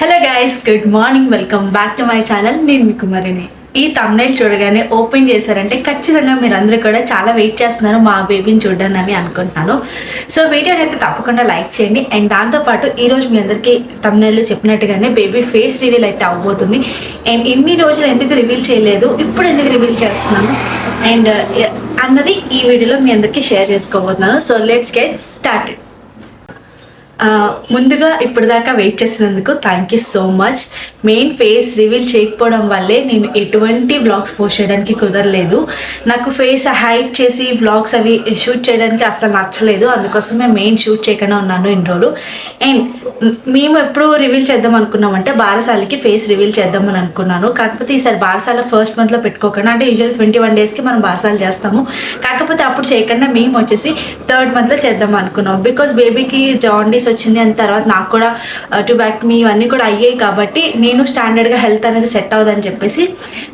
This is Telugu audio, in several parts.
Hello guys good morning welcome back to my channel నేను మీ కుమారిని. ఈ తమ్నైల్ చూడగానే ఓపెన్ చేశారంటే ఖచ్చితంగా మీరు అందరూ కూడా చాలా వెయిట్ చేస్తున్నారు మా బేబీని చూడడానికి అని అనుకుంటున్నాను. సో వీడియోని అయితే తప్పకుండా లైక్ చేయండి. అండ్ దాంతోపాటు ఈరోజు మీ అందరికీ తమ్నైల్లో చెప్పినట్టుగానే బేబీ ఫేస్ రివీల్ అయితే అవ్వబోతుంది. అండ్ ఇన్ని రోజులు ఎందుకు రివీల్ చేయలేదు? ఇప్పుడు ఎందుకు రివీల్ చేస్తున్నాను? అండ్ uh, అన్నది ఈ వీడియోలో మీ అందరికీ షేర్ చేసుకోబోతున్నాను. సో లెట్స్ గెట్ స్టార్టెడ్ ముందుగా ఇప్పటిదాకా వెయిట్ చేసినందుకు thank you so much main face reveal చేయకపోవడం వల్లే నేను ఎటువంటి వ్లాగ్స్ పోస్ట్ చేయడానికి కుదరలేదు. నాకు ఫేస్ హైట్ చేసి వ్లాగ్స్ అవి షూట్ చేయడానికి అసలు నచ్చలేదు. అందుకోసమే మెయిన్ షూట్ చేయకుండా ఉన్నాను ఇన్ని రోజులు. అండ్ మేము ఎప్పుడు రివీల్ చేద్దాం అనుకున్నామంటే బారసాలకి ఫేస్ రివీల్ చేద్దామని అనుకున్నాను. కాకపోతే ఈసారి బారసాల ఫస్ట్ మంత్లో పెట్టుకోకుండా అంటే యూజువల్ ట్వంటీ వన్ డేస్కి మనం బారసాలు చేస్తాము. కాకపోతే అప్పుడు చేయకుండా మేము వచ్చేసి థర్డ్ మంత్లో చేద్దాం అనుకున్నాం. బికాస్ బేబీకి జాండీస్ వచ్చింది అని తర్వాత నాకు కూడా టు బ్యాక్ మీ ఇవన్నీ కూడా అయ్యాయి కాబట్టి నేను స్టాండర్డ్గా హెల్త్ అనేది సెట్ అవుదని చెప్పేసి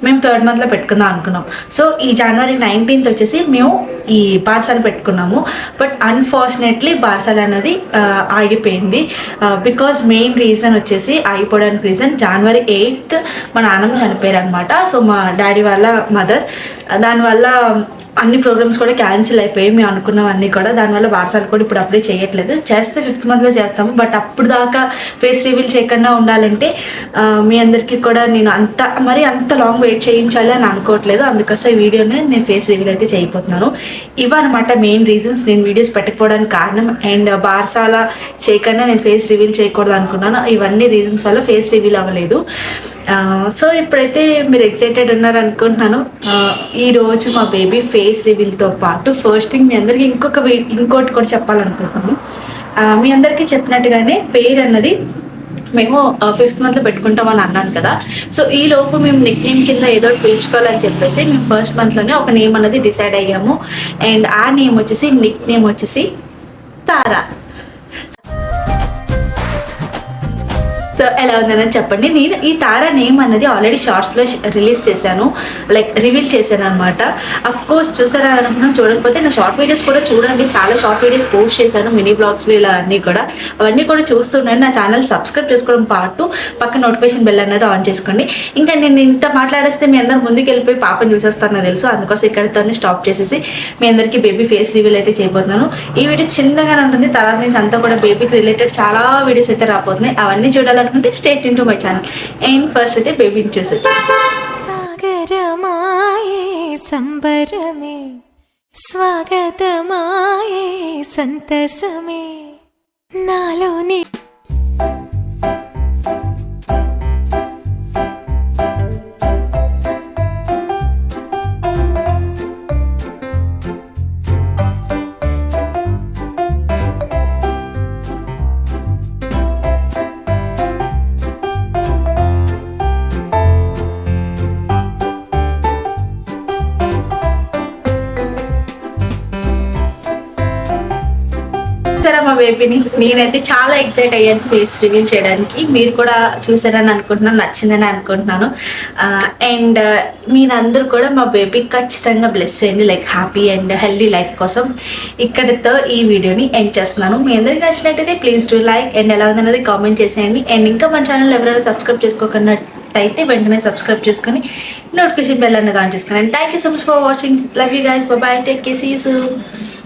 మేము థర్డ్ మంత్లో పెట్టుకుందాం అనుకున్నాం. సో ఈ జనవరి నైన్టీన్త్ వచ్చేసి మేము ఈ బార్సాలు పెట్టుకున్నాము. బట్ అన్ఫార్చునేట్లీ బార్సాల్ అనేది uh, ఆగిపోయింది. బికాజ్ మెయిన్ రీజన్ వచ్చేసి ఆగిపోవడానికి రీజన్ జనవరి ఎయిత్ మా నాన్నమ్మ చనిపోయారు అనమాట సో మా డాడీ వాళ్ళ మదర్ దానివల్ల అన్ని ప్రోగ్రామ్స్ కూడా క్యాన్సిల్ అయిపోయి మేము అనుకున్నవన్నీ కూడా దానివల్ల వారసాలు కూడా ఇప్పుడు అప్లై చేయట్లేదు. చేస్తే ఫిఫ్త్ మంత్లో చేస్తాము. బట్ అప్పుడు దాకా ఫేస్ రివీల్ చేయకుండా ఉండాలంటే మీ అందరికీ కూడా నేను అంత మరి అంత లాంగ్ వెయిట్ చేయించాలి అని అనుకోవట్లేదు. అందుకోసం ఈ వీడియోని నేను ఫేస్ రివీల్ అయితే చేయబోతున్నాను. ఇవన్నమాట మెయిన్ రీజన్స్ నేను వీడియోస్ పెట్టకపోవడానికి కారణం. అండ్ బార్సాల చేయకుండా నేను ఫేస్ రివీల్ చేయకూడదు అనుకున్నాను. ఇవన్నీ రీజన్స్ వల్ల ఫేస్ రివీల్ అవ్వలేదు. సో ఇప్పుడైతే మీరు ఎక్సైటెడ్ ఉన్నారు అనుకుంటున్నాను ఈరోజు మా బేబీ ఫేస్ రివీల్తో పాటు ఫస్ట్ థింగ్ మీ అందరికీ ఇంకొక వీ- ఇంకోటి కూడా చెప్పాలనుకుంటున్నాను. మీ అందరికీ చెప్పినట్టుగానే పేరు అన్నది మేము ఫిఫ్త్ మంత్లో పెట్టుకుంటామని అన్నాను కదా. సో ఈ లోపు మేము నిక్ నేమ్ కింద ఏదో ఒకటి పిలుచుకోవాలని చెప్పేసి మేము ఫస్ట్ మంత్లోనే ఒక నేమ్ అనేది డిసైడ్ అయ్యాము. అండ్ ఆ నేమ్ వచ్చేసి నిక్ నేమ్ వచ్చేసి తారా. సో ఎలా ఉందని చెప్పండి. నేను ఈ తారా నేమ్ అన్నది ఆల్రెడీ షార్ట్స్లో రిలీజ్ చేశాను. లైక్ రివీల్ చేశాను అనమాట అఫ్ కోర్స్ చూసారా అనుకున్నా చూడకపోతే నా షార్ట్ వీడియోస్ కూడా చూడండి. చాలా షార్ట్ వీడియోస్ పోస్ట్ చేశాను మినీ బ్లాగ్స్లో ఇలా అన్నీ కూడా. అవన్నీ కూడా చూస్తుండండి. నా ఛానల్ సబ్స్క్రైబ్ చేసుకోవడం పాటు పక్క నోటిఫికేషన్ బెల్ అనేది ఆన్ చేసుకోండి. ఇంకా నేను ఇంత మాట్లాడేస్తే మీ అందరు ముందుకు వెళ్ళిపోయి పాపని చూసేస్తాను తెలుసు. అందుకోసం ఇక్కడితోనే స్టాప్ చేసేసి మీ అందరికీ బేబీ ఫేస్ రివీల్ అయితే చేయబోతున్నాను. ఈ వీడియో చిన్నగానే ఉంటుంది. తర్వాత నుంచి అంతా కూడా బేబీకి రిలేటెడ్ చాలా వీడియోస్ అయితే రాబోతున్నాయి. అవన్నీ చూడాలనుకుంటే stay tuned to my channel and first అయితే బేబీని చూసొచ్చు. సాగరమాయే సంబరమే స్వాగతమాయే సంతసమే. నాలోని చూసారా మా బేబీని నేనైతే చాలా ఎక్సైట్ అయ్యాను ఫేస్ రివీల్ చేయడానికి. మీరు కూడా చూసారని అనుకుంటున్నాను నచ్చిందని అనుకుంటున్నాను. అండ్ మీరందరూ కూడా మా బేబీ ఖచ్చితంగా బ్లెస్ చేయండి like happy and healthy life కోసం. ఇక్కడితో ఈ వీడియోని ఎండ్ చేస్తున్నాను. మీ అందరికి నచ్చినట్టయితే ప్లీజ్ టు లైక్ అండ్ ఎలా ఉందన్నది కామెంట్ చేసేయండి. అండ్ ఇంకా మన ఛానల్ ఎవరైనా సబ్స్క్రైబ్ చేసుకోకున్నట్టయితే వెంటనే సబ్స్క్రైబ్ చేసుకొని నోటిఫికేషన్ బెల్ అనేది ఆన్ చేసుకోండి thank you so much for watching love you guys bye take care